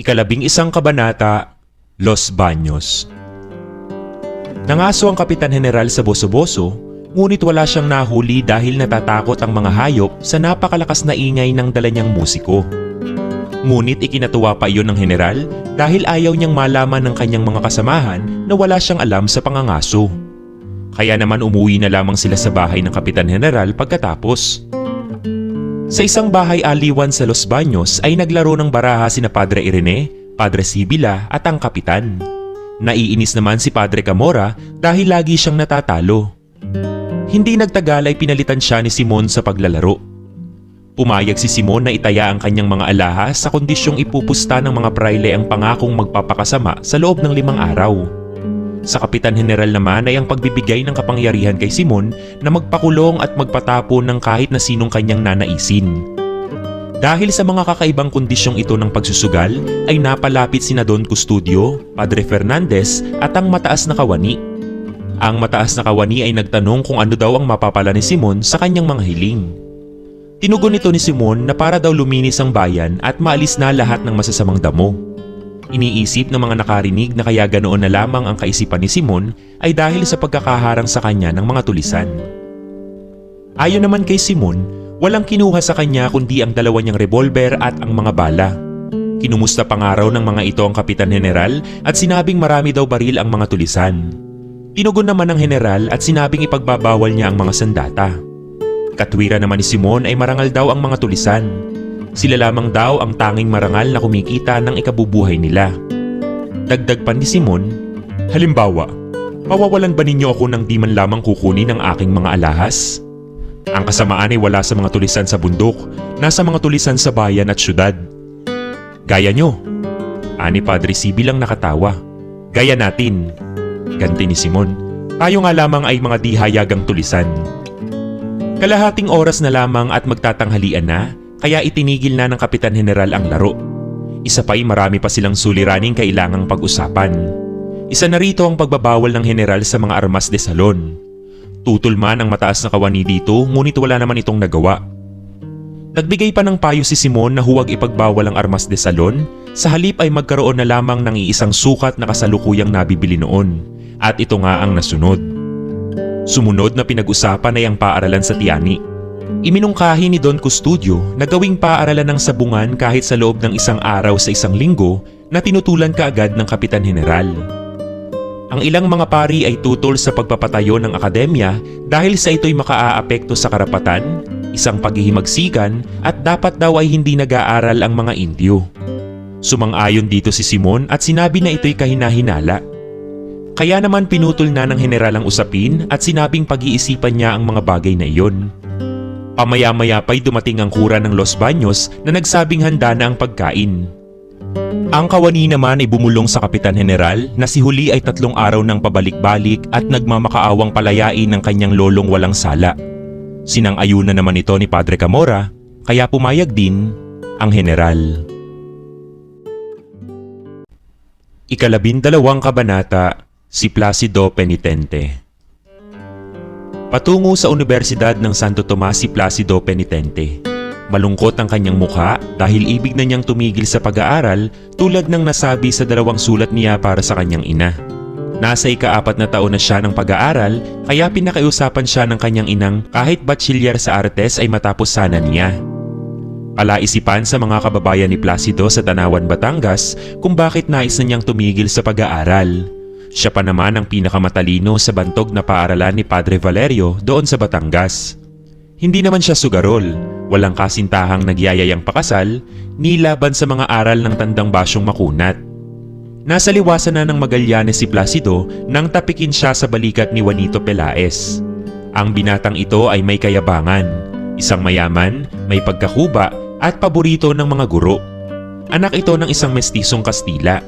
Ikalabing isang kabanata, Los Baños. Nangaso ang Kapitan General sa Boso-Boso, ngunit wala siyang nahuli dahil natatakot ang mga hayop sa napakalakas na ingay ng dala niyang musiko. Ngunit ikinatuwa pa iyon ng general dahil ayaw niyang malaman ng kanyang mga kasamahan na wala siyang alam sa pangangaso. Kaya naman umuwi na lamang sila sa bahay ng Kapitan General pagkatapos. Sa isang bahay aliwan sa Los Baños ay naglaro ng baraha sina Padre Irene, Padre Sibila at ang kapitan. Naiinis naman si Padre Camora dahil lagi siyang natatalo. Hindi nagtagal ay pinalitan siya ni Simon sa paglalaro. Pumayag si Simon na itaya ang kanyang mga alahas sa kondisyong ipupusta ng mga praile ang pangakong magpapakasama sa loob ng limang araw. Sa Kapitan General naman ay ang pagbibigay ng kapangyarihan kay Simon na magpakulong at magpatapon ng kahit na sinong kanyang nanaisin. Dahil sa mga kakaibang kondisyong ito ng pagsusugal ay napalapit sina Don Custodio, Padre Fernandez at ang mataas na kawani. Ang mataas na kawani ay nagtanong kung ano daw ang mapapala ni Simon sa kanyang mga hiling. Tinugon nito ni Simon na para daw luminis ang bayan at maalis na lahat ng masasamang damo. Iniisip ng mga nakarinig na kaya ganoon na lamang ang kaisipan ni Simon ay dahil sa pagkakaharang sa kanya ng mga tulisan. Ayon naman kay Simon, walang kinuha sa kanya kundi ang dalawa niyang revolver at ang mga bala. Kinumusta pa nga raw ng mga ito ang Kapitan General at sinabing marami daw baril ang mga tulisan. Tinugon naman ng General at sinabing ipagbabawal niya ang mga sandata. Katwira naman ni Simon ay marangal daw ang mga tulisan. Sila lamang daw ang tanging marangal na kumikita ng ikabubuhay nila. Dagdag pa ni Simon, Halimbawa, pawawalan ba ninyo ako ng di man lamang kukunin ang aking mga alahas? Ang kasamaan ay wala sa mga tulisan sa bundok, nasa mga tulisan sa bayan at syudad. Gaya nyo. Ani Padre Sibi lang nakatawa. Gaya natin. Ganti ni Simon. Tayo nga lamang ay mga dihayagang tulisan. Kalahating oras na lamang at magtatanghalian na, kaya itinigil na ng Kapitan General ang laro. Isa pa'y marami pa silang suliraning kailangang pag-usapan. Isa na rito ang pagbabawal ng General sa mga armas de salon. Tutol man ang mataas na kawani dito ngunit wala naman itong nagawa. Nagbigay pa ng payo si Simon na huwag ipagbawal ang armas de salon, sa halip ay magkaroon na lamang ng iisang sukat na kasalukuyang nabibili noon. At ito nga ang nasunod. Sumunod na pinag-usapan ay ang paaralan sa Tiani. Iminungkahi ni Don Custodio na gawing paaralan ng sabungan kahit sa loob ng isang araw sa isang linggo na tinutulan kaagad ng Kapitan General. Ang ilang mga pari ay tutol sa pagpapatayo ng akademya dahil sa ito'y makaaapekto sa karapatan, isang paghihimagsikan at dapat daw ay hindi nag-aaral ang mga Indyo. Sumang-ayon dito si Simon at sinabi na ito'y kahinahinala. Kaya naman pinutol na ng general ang usapin at sinabing pag-iisipan niya ang mga bagay na iyon. Pamaya-maya pa'y dumating ang kura ng Los Baños na nagsabing handa na ang pagkain. Ang kawani naman ay bumulong sa Kapitan General na si Huli ay tatlong araw ng pabalik-balik at nagmamakaawang palayain ng kanyang lolong walang sala. Sinang-ayunan naman ito ni Padre Camora, kaya pumayag din ang General. Ikalabindalawang kabanata, si Placido Penitente. Patungo sa Universidad ng Santo Tomas si Placido Penitente. Malungkot ang kanyang mukha dahil ibig na niyang tumigil sa pag-aaral tulad ng nasabi sa dalawang sulat niya para sa kanyang ina. Nasa ikaapat na taon na siya ng pag-aaral kaya pinakiusapan siya ng kanyang inang kahit bachelor sa artes ay matapos sana niya. Palaisipan sa mga kababayan ni Placido sa Tanawan, Batangas kung bakit nais na niyang tumigil sa pag-aaral. Siya pa naman ang pinakamatalino sa bantog na paaralan ni Padre Valerio doon sa Batangas. Hindi naman siya sugarol, walang kasintahang nagyayayang pakasal, ni laban sa mga aral ng tandang basyong makunat. Nasa liwasan na ng Magallanes si Placido nang tapikin siya sa balikat ni Juanito Pelaez. Ang binatang ito ay may kayabangan, isang mayaman, may pagkakuba at paborito ng mga guro. Anak ito ng isang mestisong Kastila.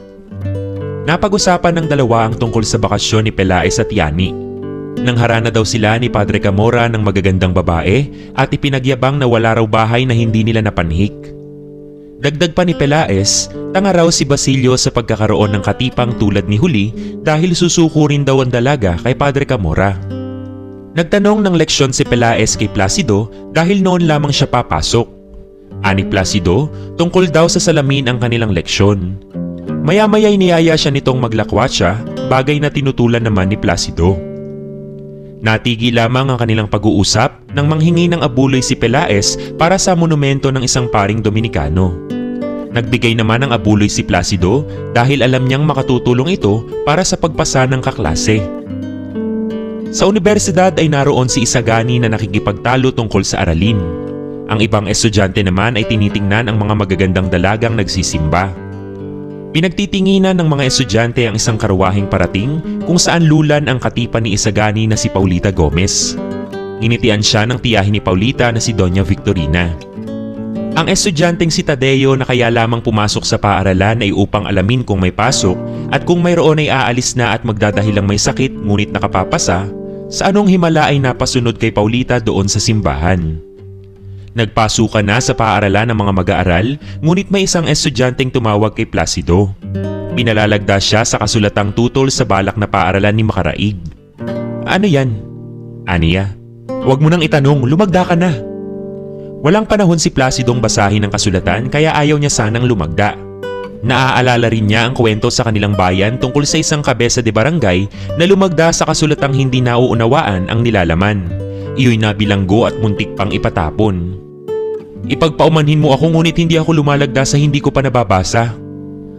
Napag-usapan ng dalawa ang tungkol sa bakasyon ni Pelaez at Yani. Nang harana daw sila ni Padre Camora ng magagandang babae at ipinagyabang na wala raw bahay na hindi nila napanhik. Dagdag pa ni Pelaez, tanga raw si Basilio sa pagkakaroon ng katipang tulad ni Huli dahil susuko rin daw ang dalaga kay Padre Camora. Nagtanong ng leksyon si Pelaez kay Placido dahil noon lamang siya papasok. Ani Placido, tungkol daw sa salamin ang kanilang leksyon. Maya-maya niyaya siya nitong maglakwatsa, bagay na tinutulan naman ni Placido. Natigil lamang ang kanilang pag-uusap nang manghingi ng abuloy si Pelaez para sa monumento ng isang paring Dominikano. Nagbigay naman ng abuloy si Placido dahil alam niyang makatutulong ito para sa pagpasa ng kaklase. Sa universidad ay naroon si Isagani na nakikipagtalo tungkol sa aralin. Ang ibang estudyante naman ay tinitingnan ang mga magagandang dalagang nagsisimba. Pinagtitinginan ng mga estudyante ang isang karwaheng parating kung saan lulan ang katipan ni Isagani na si Paulita Gomez. Initian siya ng tiyahin ni Paulita na si Doña Victorina. Ang estudyanteng si Tadeo na kaya lamang pumasok sa paaralan ay upang alamin kung may pasok at kung mayroon ay aalis na at magdadahilang may sakit ngunit nakapapasa, sa anong himala ay napasunod kay Paulita doon sa simbahan. Nagpasukan na sa paaralan ng mga mag-aaral, ngunit may isang estudyanteng tumawag kay Placido. Pinalalagda siya sa kasulatang tutol sa balak na paaralan ni Makaraig. Ano yan? Aniya, huwag mo nang itanong, lumagda ka na. Walang panahon si Placidong basahin ang kasulatan kaya ayaw niya sanang lumagda. Naaalala rin niya ang kwento sa kanilang bayan tungkol sa isang kabesa de barangay na lumagda sa kasulatang hindi nauunawaan ang nilalaman. Iyo'y nabilanggo at muntik pang ipatapon. Ipagpaumanhin mo ako ngunit hindi ako lumalagda sa hindi ko pa nababasa.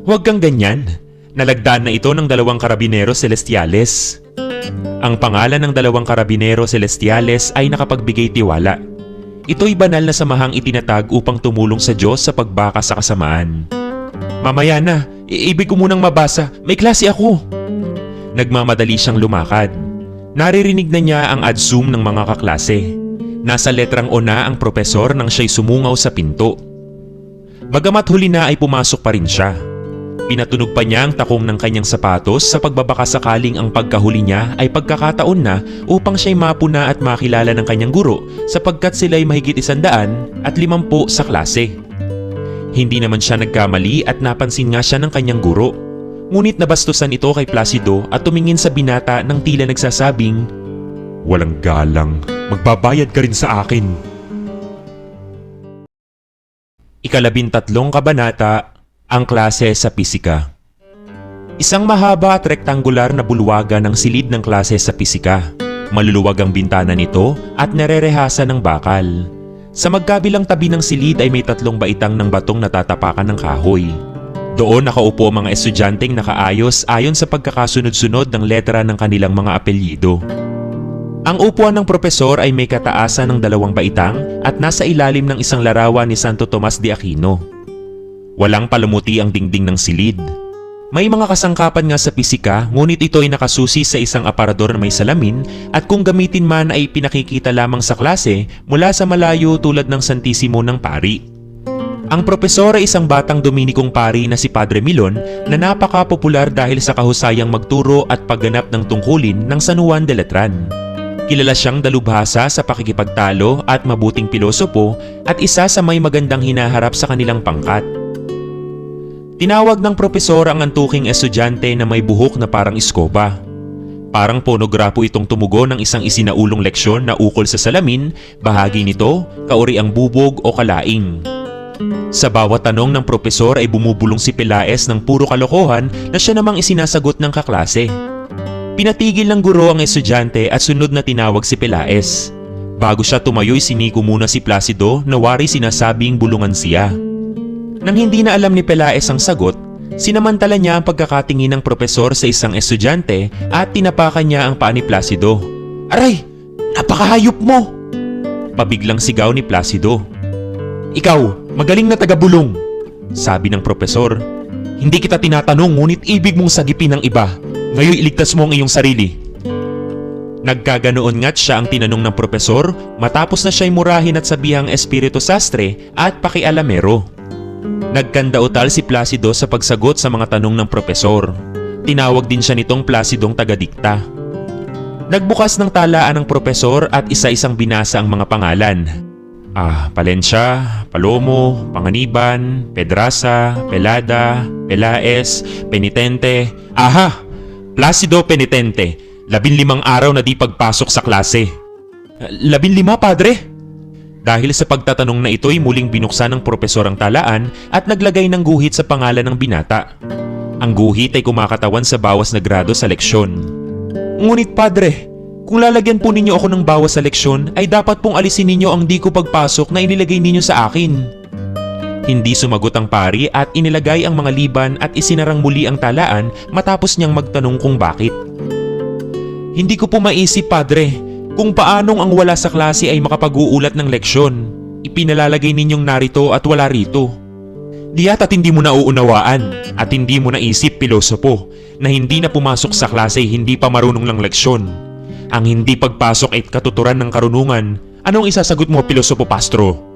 Huwag kang ganyan. Nalagdaan na ito ng dalawang karabinero celestiales. Ang pangalan ng dalawang karabinero celestiales ay nakapagbigay tiwala. Ito'y banal na samahang itinatag upang tumulong sa Diyos sa pagbaka sa kasamaan. Mamaya na, iibig ko munang mabasa. May klase ako. Nagmamadali siyang lumakad. Naririnig na niya ang adsum ng mga kaklase. Nasa letrang O na ang propesor nang siya'y sumungaw sa pinto. Bagamat huli na ay pumasok pa rin siya. Pinatunog pa niya ang takong ng kanyang sapatos sa pagbabaka sakaling ang pagkahuli niya ay pagkakataon na upang siya'y mapuna at makilala ng kanyang guro sapagkat sila'y mahigit isandaan at limampu sa klase. Hindi naman siya nagkamali at napansin nga siya ng kanyang guro. Ngunit nabastusan ito kay Placido at tumingin sa binata ng tila nagsasabing, Walang galang, magbabayad ka rin sa akin. Ikalabintatlong kabanata, ang klase sa pisika. Isang mahaba at rektangular na bulwaga ng silid ng klase sa pisika. Maluluwag ang bintana nito at nererehasa ng bakal. Sa magkabilang tabi ng silid ay may tatlong baitang ng batong natatapakan ng kahoy. Doon nakaupo ang mga estudyanteng nakaayos ayon sa pagkakasunod-sunod ng letra ng kanilang mga apelyido. Ang upuan ng propesor ay may kataasan ng dalawang baitang at nasa ilalim ng isang larawan ni Santo Tomas de Aquino. Walang palumuti ang dingding ng silid. May mga kasangkapan nga sa pisika ngunit ito ay nakasusi sa isang aparador na may salamin at kung gamitin man ay pinakikita lamang sa klase mula sa malayo tulad ng Santissimo ng Pari. Ang propesor ay isang batang Dominikong pari na si Padre Milon na napaka-popular dahil sa kahusayang magturo at pagganap ng tungkulin ng San Juan de Letran. Kilala siyang dalubhasa sa pakikipagtalo at mabuting pilosopo at isa sa may magandang hinaharap sa kanilang pangkat. Tinawag ng propesor ang antuking estudyante na may buhok na parang iskoba. Parang ponograpo itong tumugo ng isang isinaulong leksyon na ukol sa salamin, bahagi nito, kauri ang bubog o kalaing. Sa bawat tanong ng propesor ay bumubulong si Pelaez ng puro kalokohan na siya namang isinasagot ng kaklase. Pinatigil ng guro ang estudyante at sunod na tinawag si Pelaez. Bago siya tumayo'y siniko muna si Placido na wari sinasabing bulungan siya. Nang hindi na alam ni Pelaez ang sagot, sinamantala niya ang pagkakatingin ng propesor sa isang estudyante at tinapakan niya ang paa ni Placido. Aray! Napakahayop mo! Pabiglang sigaw ni Placido. Ikaw, magaling na taga-bulong, sabi ng propesor. Hindi kita tinatanong ngunit ibig mong sagipin ng iba. Ngayon iligtas mo ang iyong sarili. Nagkaganoon nga't siya ang tinanong ng propesor matapos na siya'y murahin at sabihang espiritu sastre at pakialamero. Nagkandautal si Placido sa pagsagot sa mga tanong ng propesor. Tinawag din siya nitong Placidong tagadikta. Nagbukas ng talaan ng propesor at isa-isang binasa ang mga pangalan. Ah, Palencia, Palomo, Panganiban, Pedraza, Pelada, Pelaez, Penitente. Aha! Placido Penitente. Labinlimang araw na di pagpasok sa klase. Labinlima, padre? Dahil sa pagtatanong na ito'y muling binuksan ng propesor ang talaan at naglagay ng guhit sa pangalan ng binata. Ang guhit ay kumakatawan sa bawas na grado sa leksyon. Ngunit padre, kung lalagyan po ninyo ako ng bawas sa leksyon ay dapat pong alisin ninyo ang di ko pagpasok na inilagay ninyo sa akin. Hindi sumagot ang pari at inilagay ang mga liban at isinarang muli ang talaan matapos niyang magtanong kung bakit. Hindi ko po maisip padre kung paanong ang wala sa klase ay makapag-uulat ng leksyon. Ipinalalagay ninyong narito at wala rito. Diya't at hindi mo nauunawaan at hindi mo naisip pilosopo na hindi na pumasok sa klase hindi pa marunong ng leksyon. Ang hindi pagpasok ay katuturan ng karunungan. Anong isasagot mo, Pilosopo Pastro?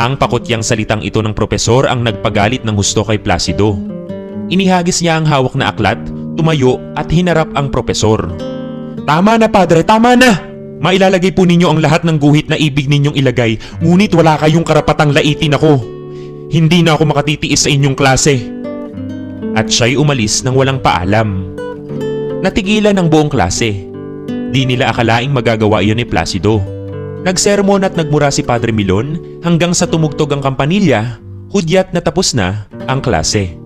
Ang pakutyang salitang ito ng propesor ang nagpagalit ng husto kay Placido. Inihagis niya ang hawak na aklat, tumayo at hinarap ang propesor. Tama na, padre, tama na! Mailalagay po ninyo ang lahat ng guhit na ibig ninyong ilagay, ngunit wala kayong karapatang laitin ako. Hindi na ako makatitiis sa inyong klase. At siya'y umalis nang walang paalam. Natigilan ang buong klase. Di nila akalaing magagawa iyon ni Placido. Nagsermon at nagmura si Padre Milon hanggang sa tumugtog ang kampanilya, hudyat na tapos na ang klase.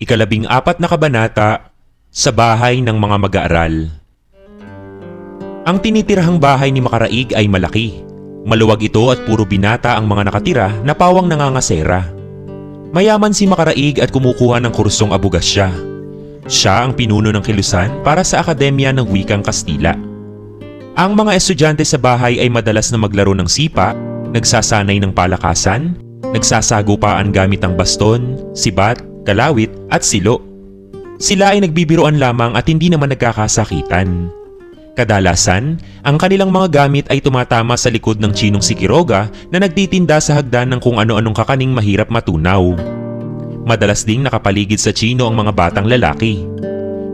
Ikalabing apat na kabanata sa bahay ng mga mag-aaral. Ang tinitirahang bahay ni Makaraig ay malaki. Maluwag ito at puro binata ang mga nakatira na pawang nangangasera. Mayaman si Makaraig at kumukuha ng kursong abugasya. Siya ang pinuno ng kilusan para sa Akademya ng Wikang Kastila. Ang mga estudyante sa bahay ay madalas na maglaro ng sipa, nagsasanay ng palakasan, nagsasagupaan gamit ang baston, sibat, kalawit at silo. Sila ay nagbibiroan lamang at hindi naman nagkakasakitan. Kadalasan, ang kanilang mga gamit ay tumatama sa likod ng chinong si Quiroga na nagtitinda sa hagdan ng kung ano-anong kakaning mahirap matunaw. Madalas ding nakapaligid sa chino ang mga batang lalaki.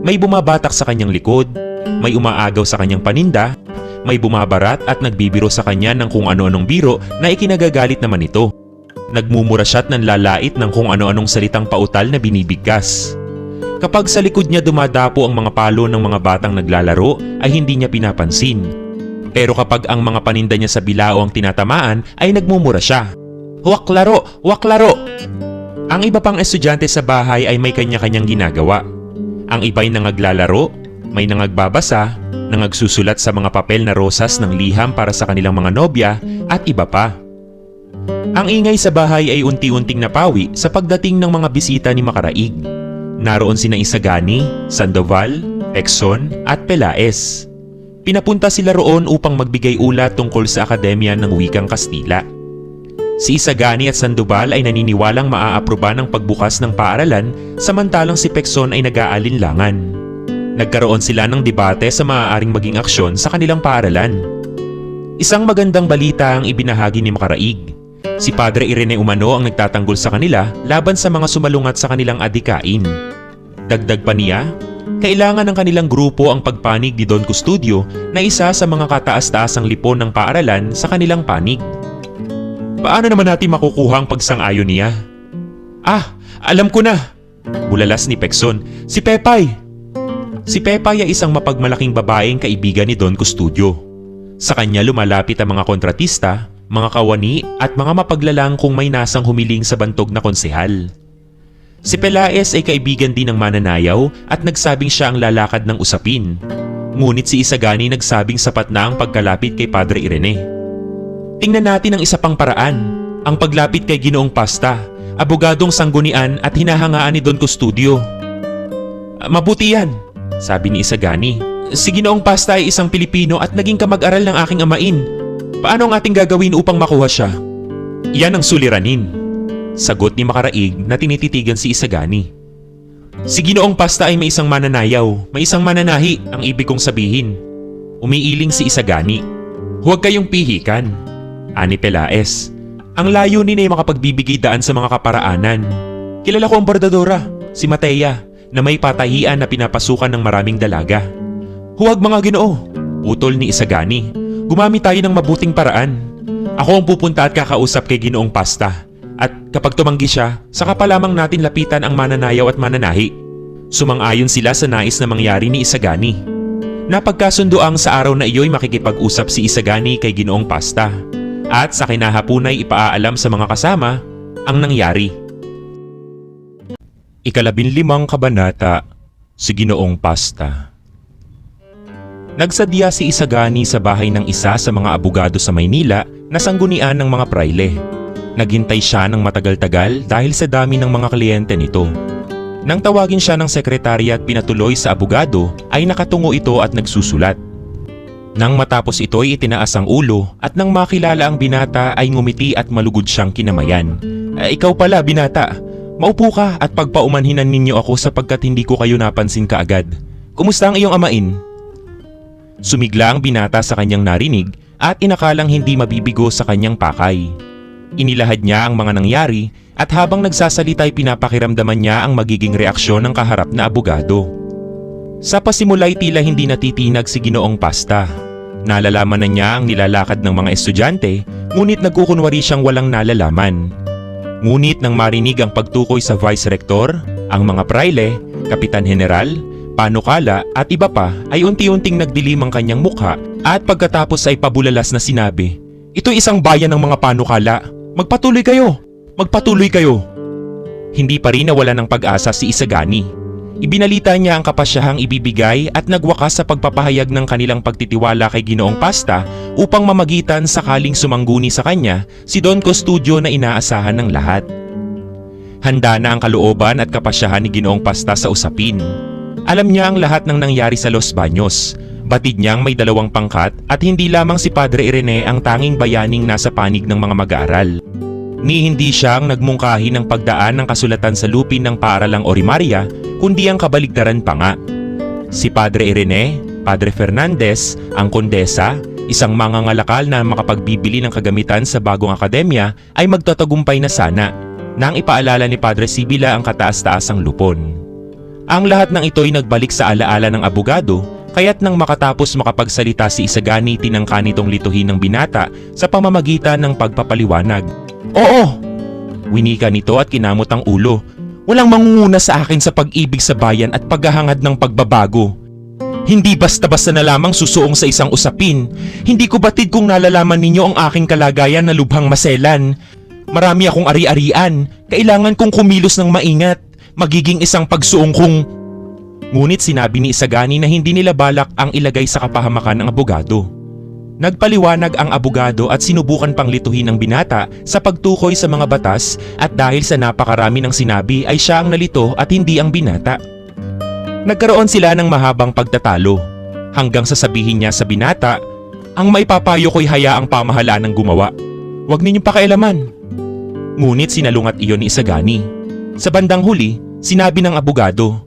May bumabatak sa kanyang likod, may umaagaw sa kanyang paninda, may bumabarat at nagbibiro sa kanya ng kung ano-anong biro na ikinagagalit naman ito. Nagmumura siya't nanlalait ng kung ano-anong salitang pautal na binibigkas. Kapag sa likod niya dumadapo ang mga palo ng mga batang naglalaro ay hindi niya pinapansin. Pero kapag ang mga paninda niya sa bilao ang tinatamaan ay nagmumura siya. Huwak laro! Huwak laro! Ang iba pang estudyante sa bahay ay may kanya-kanyang ginagawa. Ang iba'y nangaglalaro, may nangagbabasa, nangagsusulat sa mga papel na rosas ng liham para sa kanilang mga nobya at iba pa. Ang ingay sa bahay ay unti-unting napawi sa pagdating ng mga bisita ni Makaraig. Naroon sina Isagani, Sandoval, Exon at Pelaes. Pinapunta sila roon upang magbigay ulat tungkol sa Akademya ng Wikang Kastila. Si Isagani at Sandoval ay naniniwalang maaaproba ng pagbukas ng paaralan samantalang si Pexon ay nag-aalinlangan. Nagkaroon sila ng debate sa maaaring maging aksyon sa kanilang paaralan. Isang magandang balita ang ibinahagi ni Makaraig. Si Padre Irene Umano ang nagtatanggol sa kanila laban sa mga sumalungat sa kanilang adikain. Dagdag pa niya, kailangan ng kanilang grupo ang pagpanig ni Don Custodio na isa sa mga kataas-taasang lipon ng paaralan sa kanilang panig. Paano naman natin makukuha ang pagsang-ayon niya? Ah, alam ko na! Bulalas ni Pekson, si Pepay! Si Pepay ay isang mapagmalaking babaeng kaibigan ni Don Custodio. Sa kanya lumalapit ang mga kontratista, mga kawani at mga mapaglalang kung may nasang humiling sa bantog na konsehal. Si Pelaes ay kaibigan din ng mananayaw at nagsabing siya ang lalakad ng usapin. Ngunit si Isagani nagsabing sapat na ang pagkalapit kay Padre Irene. Tingnan natin ang isa pang paraan, ang paglapit kay Ginoong Pasta, abogadong sanggunian at hinahangaan ni Don Custodio. "Ah, Mabuti yan, sabi ni Isagani. Si Ginoong Pasta ay isang Pilipino at naging kamag-aral ng aking amain. Paano ang ating gagawin upang makuha siya? Yan ang suliranin. Sagot ni Makaraig na tinititigan si Isagani. Si Ginoong Pasta ay may isang mananayaw, may isang mananahi ang ibig kong sabihin. Umiiling si Isagani. Huwag kayong pihikan. Ani Pelaes. Ang layunin ay makapagbibigay daan sa mga kaparaanan. Kilala ko ang bordadora, si Matea, na may patahian na pinapasukan ng maraming dalaga. Huwag mga ginoo, putol ni Isagani. Gumamit tayo ng mabuting paraan. Ako ang pupunta at kakausap kay Ginoong Pasta. At kapag tumanggi siya, saka pa lamang natin lapitan ang mananayaw at mananahi. Sumang-ayon sila sa nais na mangyari ni Isagani. Napagkasundoang sa araw na iyo'y makikipag-usap si Isagani kay Ginoong Pasta at sa kinahapunay ipaaalam sa mga kasama ang nangyari. Ikalabinlimang kabanata, si Ginoong Pasta. Nagsadya si Isagani sa bahay ng isa sa mga abogado sa Maynila na sanggunian ng mga praile. Naghintay siya ng matagal-tagal dahil sa dami ng mga kliyente nito. Nang tawagin siya ng sekretary at pinatuloy sa abogado ay nakatungo ito at nagsusulat. Nang matapos ito ay itinaas ang ulo at nang makilala ang binata ay ngumiti at malugod siyang kinamayan. "Eh, ikaw pala binata, maupo ka at pagpaumanhinan ninyo ako sapagkat hindi ko kayo napansin kaagad. Kumusta ang iyong amain? Sumigla ang binata sa kanyang narinig at inakalang hindi mabibigo sa kanyang pakay. Inilahad niya ang mga nangyari at habang nagsasalita ay pinapakiramdaman niya ang magiging reaksyon ng kaharap na abogado. Sa pasimula ay tila hindi natitinag si Ginoong Pasta. Nalalaman na niya ang nilalakad ng mga estudyante ngunit nagkukunwari siyang walang nalalaman. Ngunit nang marinig ang pagtukoy sa Vice Rector, ang mga praile, Kapitan General, panukala at iba pa ay unti-unting nagdilim ang kanyang mukha at pagkatapos ay pabulalas na sinabi, Ito'y isang bayan ng mga panukala. Magpatuloy kayo! Magpatuloy kayo! Hindi pa rin nawala ng pag-asa si Isagani. Ibinalita niya ang kapasyahang ibibigay at nagwakas sa pagpapahayag ng kanilang pagtitiwala kay Ginoong Pasta upang mamagitan sakaling sumangguni sa kanya si Don Custodio na inaasahan ng lahat. Handa na ang kalooban at kapasyahan ni Ginoong Pasta sa usapin. Alam niya ang lahat ng nangyari sa Los Baños. Batid niyang may dalawang pangkat at hindi lamang si Padre Irene ang tanging bayaning nasa panig ng mga mag-aaral. Ni hindi siyang nagmungkahi ng pagdaan ng kasulatan sa lupin ng paaralang Orimaria, kundi ang kabaligtaran pa nga. Si Padre Irene, Padre Fernandez, ang kondesa, isang mangangalakal na makapagbibili ng kagamitan sa bagong akademya ay magtatagumpay na sana nang ipaalala ni Padre Sibila ang kataas-taasang lupon. Ang lahat ng ito'y nagbalik sa alaala ng abogado kaya't nang makatapos makapagsalita si Isagani tinangka nitong lituhin ng binata sa pamamagitan ng pagpapaliwanag. Oo! Winika nito at kinamot ang ulo. Walang mangunguna sa akin sa pag-ibig sa bayan at paghahangad ng pagbabago. Hindi basta-basta na lamang susuong sa isang usapin. Hindi ko batid kung nalalaman ninyo ang aking kalagayan na lubhang maselan. Marami akong ari-arian. Kailangan kong kumilos ng maingat. Magiging isang pagsuong kong... Ngunit sinabi ni Isagani na hindi nila balak ang ilagay sa kapahamakan ng abogado. Nagpaliwanag ang abogado at sinubukan pang lituhin ng binata sa pagtukoy sa mga batas at dahil sa napakarami ng sinabi ay siya ang nalito at hindi ang binata. Nagkaroon sila ng mahabang pagtatalo hanggang sasabihin niya sa binata, ang maipapayo ko'y hayaang pamahalaan ng gumawa. Huwag ninyong pakialaman. Ngunit sinalungat iyon ni Isagani. Sa bandang huli, sinabi ng abogado,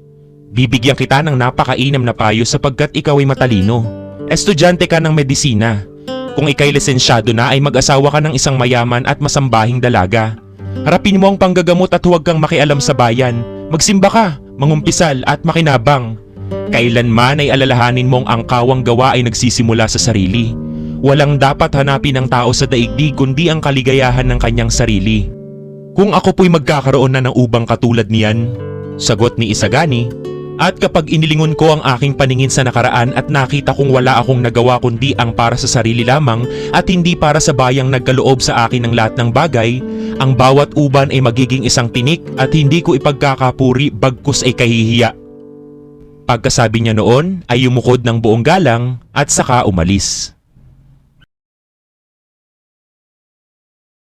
Bibigyan kita ng napakainam na payo sapagkat ikaw ay matalino. Estudyante ka ng medisina. Kung ikay lisensyado na ay mag-asawa ka ng isang mayaman at masambahing dalaga. Harapin mo ang panggagamot at huwag kang makialam sa bayan. Magsimba ka, mangumpisal at makinabang. Kailanman ay alalahanin mong ang kawang gawa ay nagsisimula sa sarili. Walang dapat hanapin ng tao sa daigdig kundi ang kaligayahan ng kanyang sarili. Kung ako po'y magkakaroon na ng ubang katulad niyan, sagot ni Isagani, at kapag inilingon ko ang aking paningin sa nakaraan at nakita kong wala akong nagawa kundi ang para sa sarili lamang at hindi para sa bayang nagkaloob sa akin ng lahat ng bagay, ang bawat uban ay magiging isang tinik at hindi ko ipagkakapuri bagkus ay kahihiya. Pagkasabi niya noon ay yumukod ng buong galang at saka umalis.